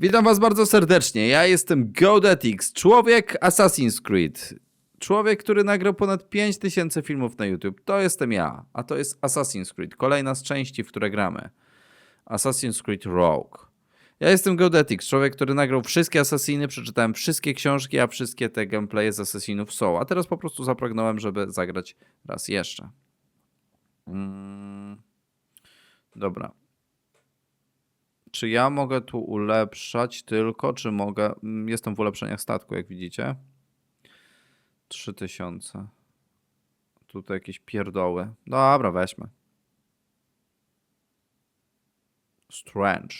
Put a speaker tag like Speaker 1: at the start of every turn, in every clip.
Speaker 1: Witam was bardzo serdecznie. Ja jestem Godetix, człowiek Assassin's Creed. Człowiek, który nagrał ponad 5000 filmów na YouTube. To jestem ja, a to jest Assassin's Creed. Kolejna z części, w które gramy. Assassin's Creed Rogue. Ja jestem Godetix, człowiek, który nagrał wszystkie Assassiny, przeczytałem wszystkie książki, a wszystkie te gameplaye z Assassinów są. A teraz po prostu zapragnąłem, żeby zagrać raz jeszcze. Mm. Dobra. Czy ja mogę tu ulepszać tylko, czy mogę... mm, Jestem w ulepszeniach statku, jak widzicie. 3000. Tutaj jakieś pierdoły. Dobra, weźmy. Strange.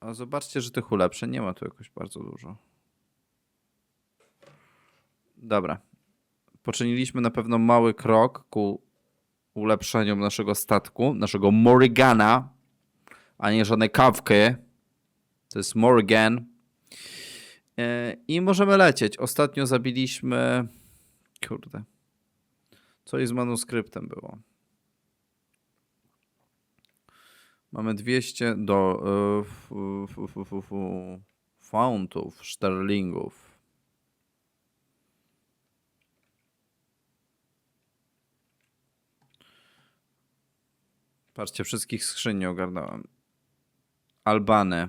Speaker 1: A zobaczcie, że tych ulepszeń nie ma tu jakoś bardzo dużo. Dobra. Poczyniliśmy na pewno mały krok ku ulepszeniu naszego statku, naszego Morrigana, a nie żadnej kawki. To jest Morrigan. E, I możemy lecieć. Ostatnio zabiliśmy. Kurde. Coś z manuskryptem było. Mamy 200 do y, f, f, f, f, f, funtów, sterlingów. Patrzcie, wszystkich skrzyń nie ogarnąłem. Albany.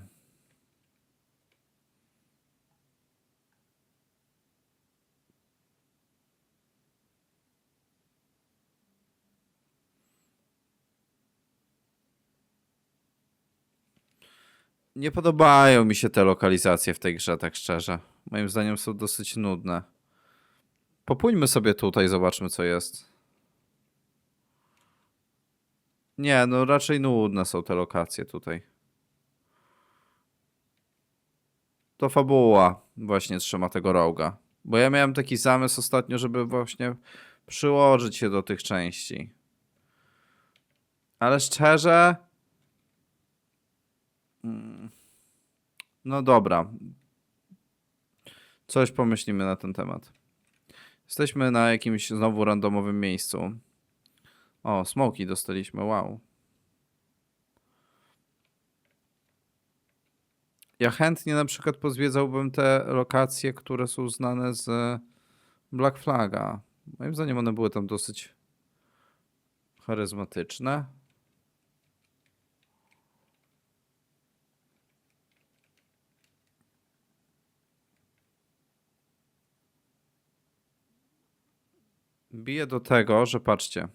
Speaker 1: Nie podobają mi się te lokalizacje w tej grze, tak szczerze. Moim zdaniem są dosyć nudne. Popójmy sobie tutaj, zobaczmy co jest. Nie, no raczej nudne są te lokacje tutaj. To fabuła właśnie trzyma tego roga. Bo ja miałem taki zamysł ostatnio, żeby właśnie przyłożyć się do tych części. Ale szczerze. mm, No dobra. Coś pomyślimy na ten temat. Jesteśmy na jakimś znowu randomowym miejscu. O, smoki dostaliśmy, wow. Ja chętnie na przykład pozwiedzałbym te lokacje, które są znane z Black Flaga. Moim zdaniem one były tam dosyć charyzmatyczne. Bije do tego, że patrzcie.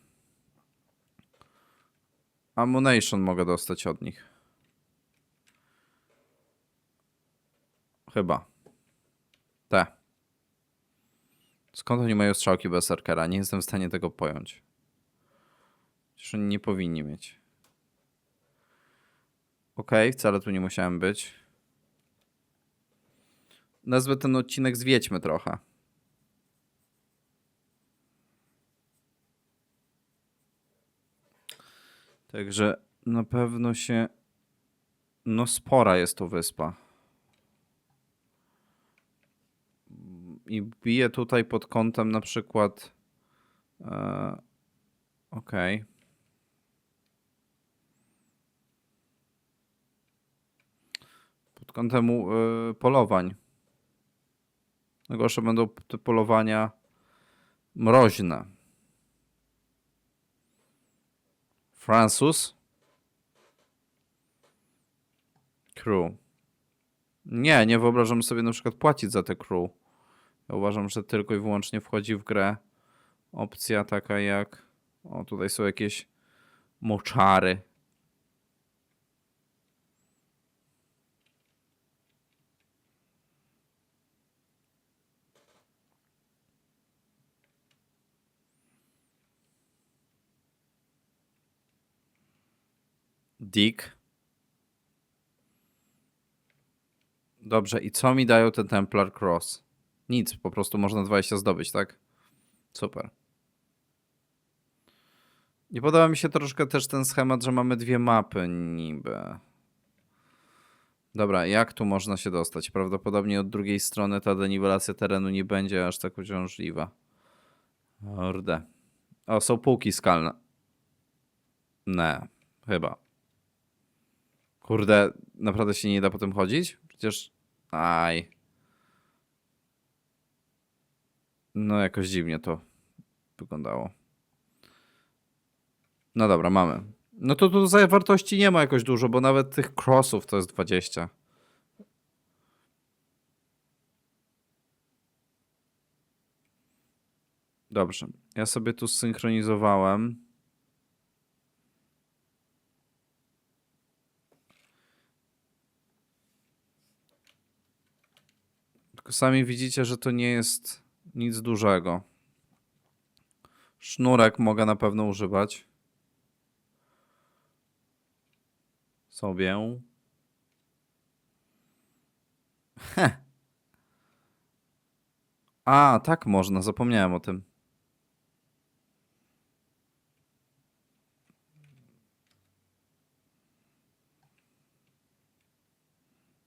Speaker 1: Ammunition mogę dostać od nich. Chyba. Te. Skąd oni mają strzałki berserkera? Nie jestem w stanie tego pojąć. Przecież oni nie powinni mieć. Okej, wcale tu nie musiałem być. Nazwę ten odcinek Zwiedźmy trochę. Także na pewno się. No, spora jest to wyspa. I bije tutaj pod kątem na przykład. E, Okej. Pod kątem e, polowań. Najgorsze będą te polowania mroźne. Francuz? Crew. Nie, nie wyobrażam sobie na przykład płacić za te crew. Ja uważam, że tylko i wyłącznie wchodzi w grę opcja taka jak. O, tutaj są jakieś moczary. Dick. Dobrze, i co mi dają te Templar Cross? Nic, po prostu można 20 zdobyć, tak? Super. Nie podoba mi się troszkę też ten schemat, że mamy dwie mapy niby. Dobra, jak tu można się dostać? Prawdopodobnie od drugiej strony ta deniwelacja terenu nie będzie aż tak uciążliwa. Kurde. O, są półki skalne. Nie, chyba. Kurde, naprawdę się nie da po tym chodzić? Przecież. Aj. No, jakoś dziwnie to wyglądało. No dobra, mamy. No to tu zawartości nie ma jakoś dużo, bo nawet tych crossów to jest 20. Dobrze. Ja sobie tu zsynchronizowałem. Sami widzicie, że to nie jest nic dużego. Sznurek mogę na pewno używać. Sobie. Heh. A, tak można, zapomniałem o tym.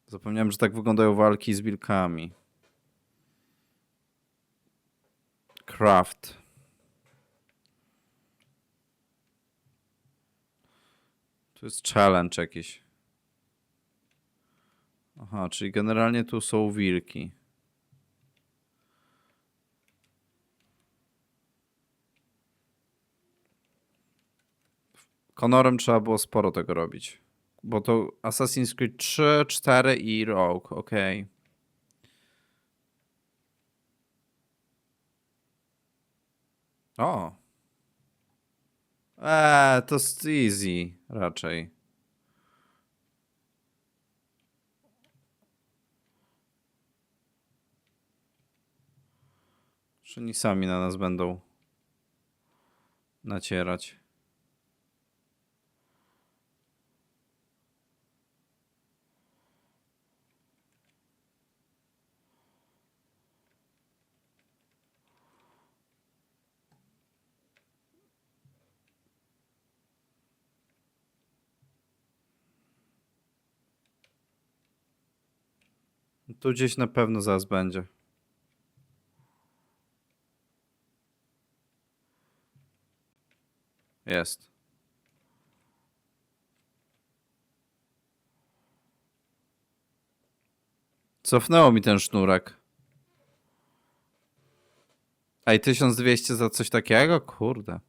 Speaker 1: Zapomniałem, że tak wyglądają walki z wilkami. Craft. Tu jest challenge jakiś. Aha, czyli generalnie tu są wilki. Konorem trzeba było sporo tego robić. Bo to Assassin's Creed 3, 4 i Rogue, okej. O. Eee, to jest easy raczej. Że oni sami na nas będą nacierać. Tu gdzieś na pewno zaraz będzie. Jest. Cofnęło mi ten sznurek. Ej, 1200 za coś takiego? Kurde.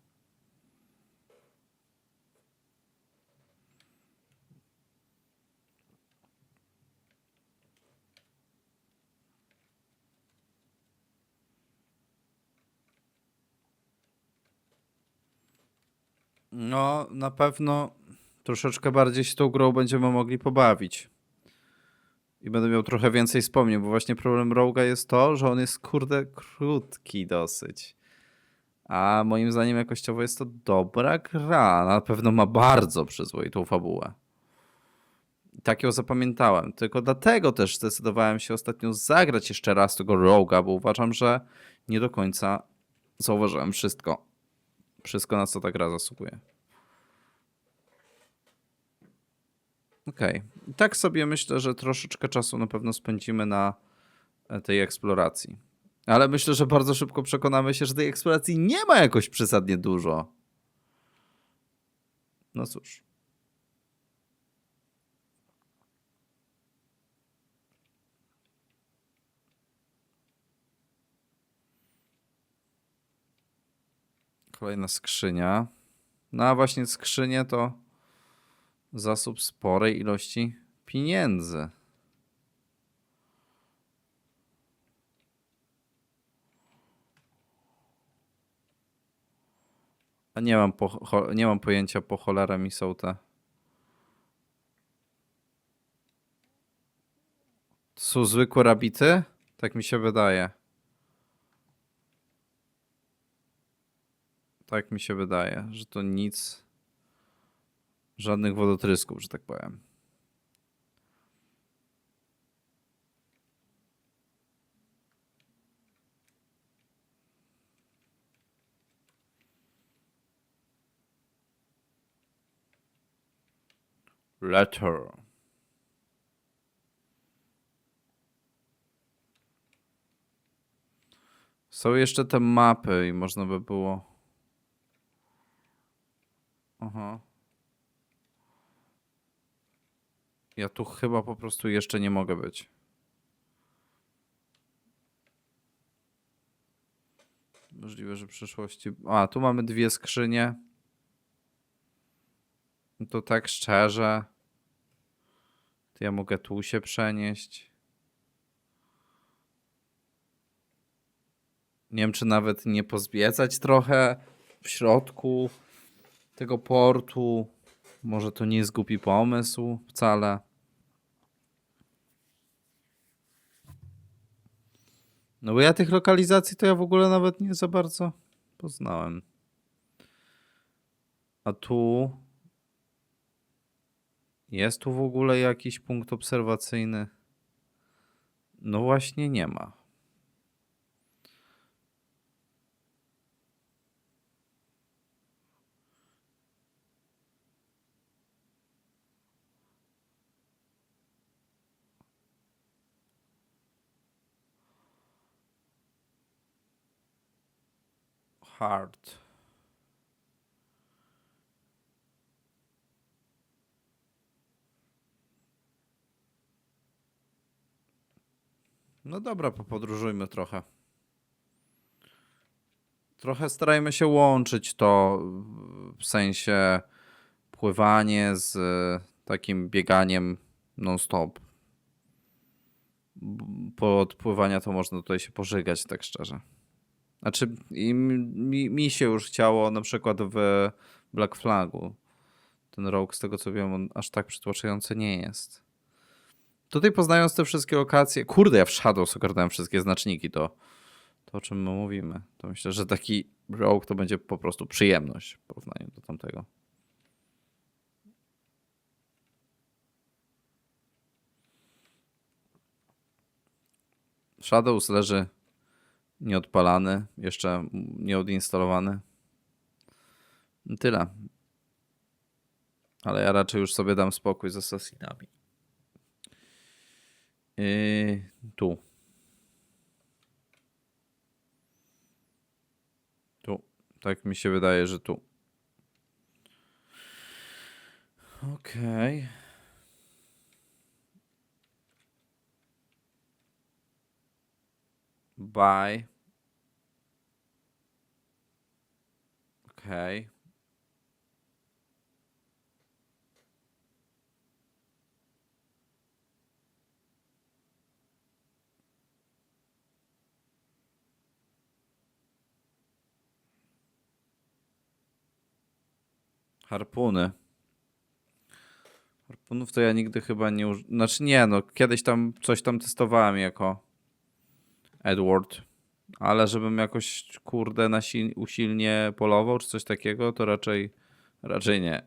Speaker 1: No, na pewno troszeczkę bardziej się tą grą będziemy mogli pobawić. I będę miał trochę więcej wspomnień, bo właśnie problem Roga jest to, że on jest kurde krótki dosyć. A moim zdaniem jakościowo jest to dobra gra. Na pewno ma bardzo przyzwoitą fabułę. Tak ją zapamiętałem. Tylko dlatego też zdecydowałem się ostatnio zagrać jeszcze raz tego Roga, bo uważam, że nie do końca zauważyłem wszystko. Wszystko, na co ta gra zasługuje. Okej. I Tak sobie myślę, że troszeczkę czasu na pewno spędzimy na e, tej eksploracji. Ale myślę, że bardzo szybko przekonamy się, że tej eksploracji nie ma jakoś przesadnie dużo. No cóż. Kolejna skrzynia. No a właśnie skrzynie to zasób sporej ilości pieniędzy. A nie mam, po, nie mam pojęcia po cholera mi są te. To są zwykłe rabity? Tak mi się wydaje. Tak mi się wydaje, że to nic. Żadnych wodotrysków, że tak powiem. Letter. Są jeszcze te mapy i można by było Aha. Ja tu chyba po prostu jeszcze nie mogę być. Możliwe, że w przyszłości. A, tu mamy dwie skrzynie. To tak szczerze. To ja mogę tu się przenieść. Nie wiem, czy nawet nie pozwiedzać trochę w środku tego portu. Może to nie głupi pomysł wcale. No bo ja tych lokalizacji to ja w ogóle nawet nie za bardzo poznałem. A tu jest tu w ogóle jakiś punkt obserwacyjny? No właśnie nie ma. Hard. No dobra, popodróżujmy trochę. Trochę starajmy się łączyć to w sensie pływanie z takim bieganiem non-stop. B- Po odpływania to można tutaj się pożygać, tak szczerze. Znaczy, mi, mi się już chciało na przykład w Black Flagu. Ten rok, z tego co wiem, on aż tak przytłaczający nie jest. Tutaj poznając te wszystkie lokacje, kurde, ja w Shadows ogarnąłem wszystkie znaczniki, to, to o czym my mówimy. To myślę, że taki Rogue to będzie po prostu przyjemność w porównaniu do tamtego. Shadows leży nieodpalany, jeszcze nieodinstalowany. Tyle. Ale ja raczej już sobie dam spokój z Assassinami. Yy, tu. Tu. Tak mi się wydaje, że tu. Okej. Bye. Okej. Harpuny. Harpunów to ja nigdy chyba nie uż... Znaczy nie, no kiedyś tam coś tam testowałem jako Edward, ale żebym jakoś kurde na sil... usilnie polował czy coś takiego, to raczej raczej nie.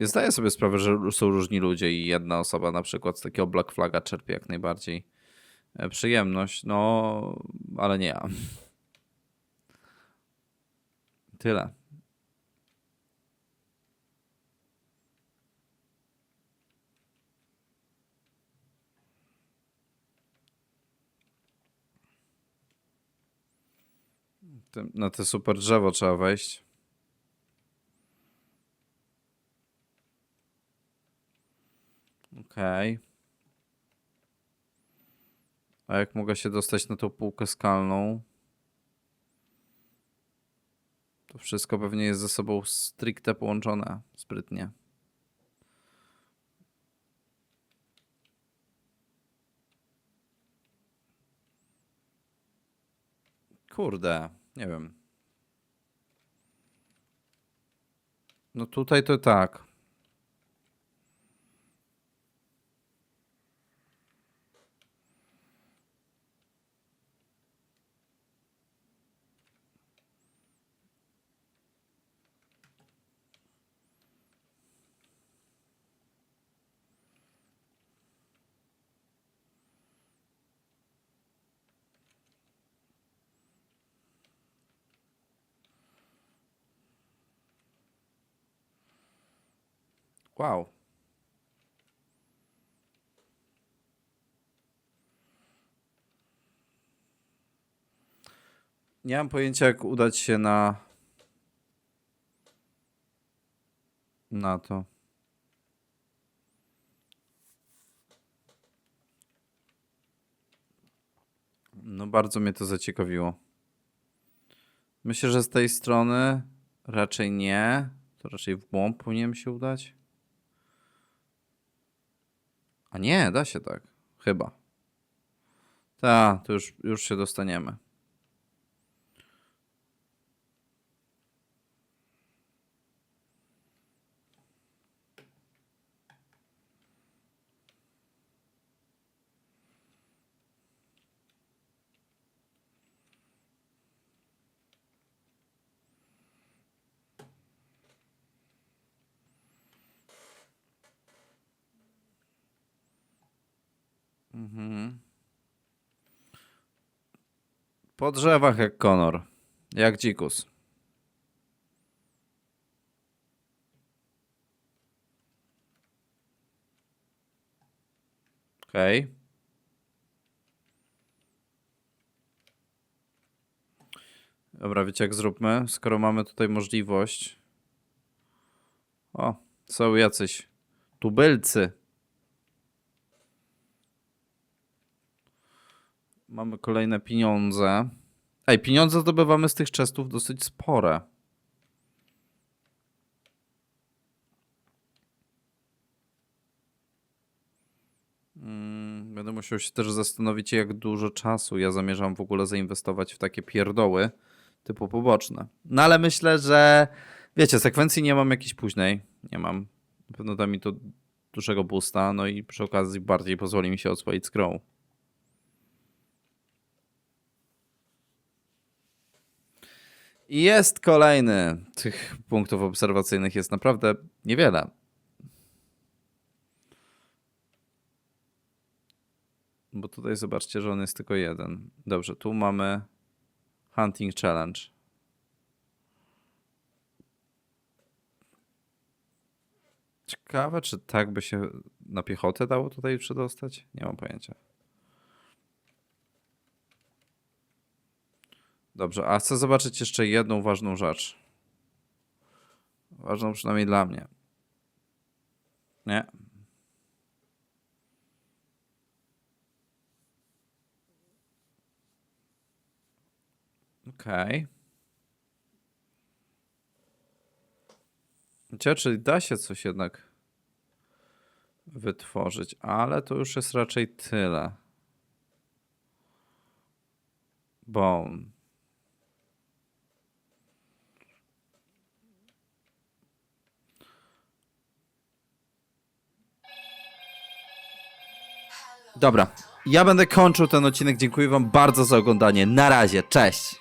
Speaker 1: Zdaję sobie sprawę, że są różni ludzie i jedna osoba na przykład z takiego Black Flaga czerpie jak najbardziej e, przyjemność, no ale nie ja. Tyle. Tym- Na te super drzewo trzeba wejść. Okej. A jak mogę się dostać na tą półkę skalną? To wszystko pewnie jest ze sobą stricte połączone sprytnie. Kurde, nie wiem. No tutaj to tak. Wow. Nie mam pojęcia, jak udać się na. Na to. No, bardzo mnie to zaciekawiło. Myślę, że z tej strony raczej nie. To raczej w głąb powinienem się udać. A nie, da się tak. Chyba. Tak, to już, już się dostaniemy. Po drzewach jak Konor. Jak dzikus. Okej. Dobra, wiecie jak zróbmy? Skoro mamy tutaj możliwość. O, są jacyś tubylcy. Mamy kolejne pieniądze. Ej, pieniądze zdobywamy z tych chestów dosyć spore. Mm, Będę musiał się też zastanowić, jak dużo czasu ja zamierzam w ogóle zainwestować w takie pierdoły typu poboczne. No ale myślę, że wiecie, sekwencji nie mam jakiejś późnej. Nie mam. Na pewno da mi to dużego boosta, no i przy okazji bardziej pozwoli mi się oswoić z. Jest kolejny. Tych punktów obserwacyjnych jest naprawdę niewiele. Bo tutaj zobaczcie, że on jest tylko jeden. Dobrze, tu mamy Hunting Challenge. Ciekawe, czy tak by się na piechotę dało tutaj przedostać? Nie mam pojęcia. Dobrze, a chcę zobaczyć jeszcze jedną ważną rzecz. Ważną przynajmniej dla mnie. Nie. Okej. Okay. Czyli da się coś jednak wytworzyć, ale to już jest raczej tyle. Bone. Dobra, ja będę kończył ten odcinek. Dziękuję Wam bardzo za oglądanie. Na razie, cześć!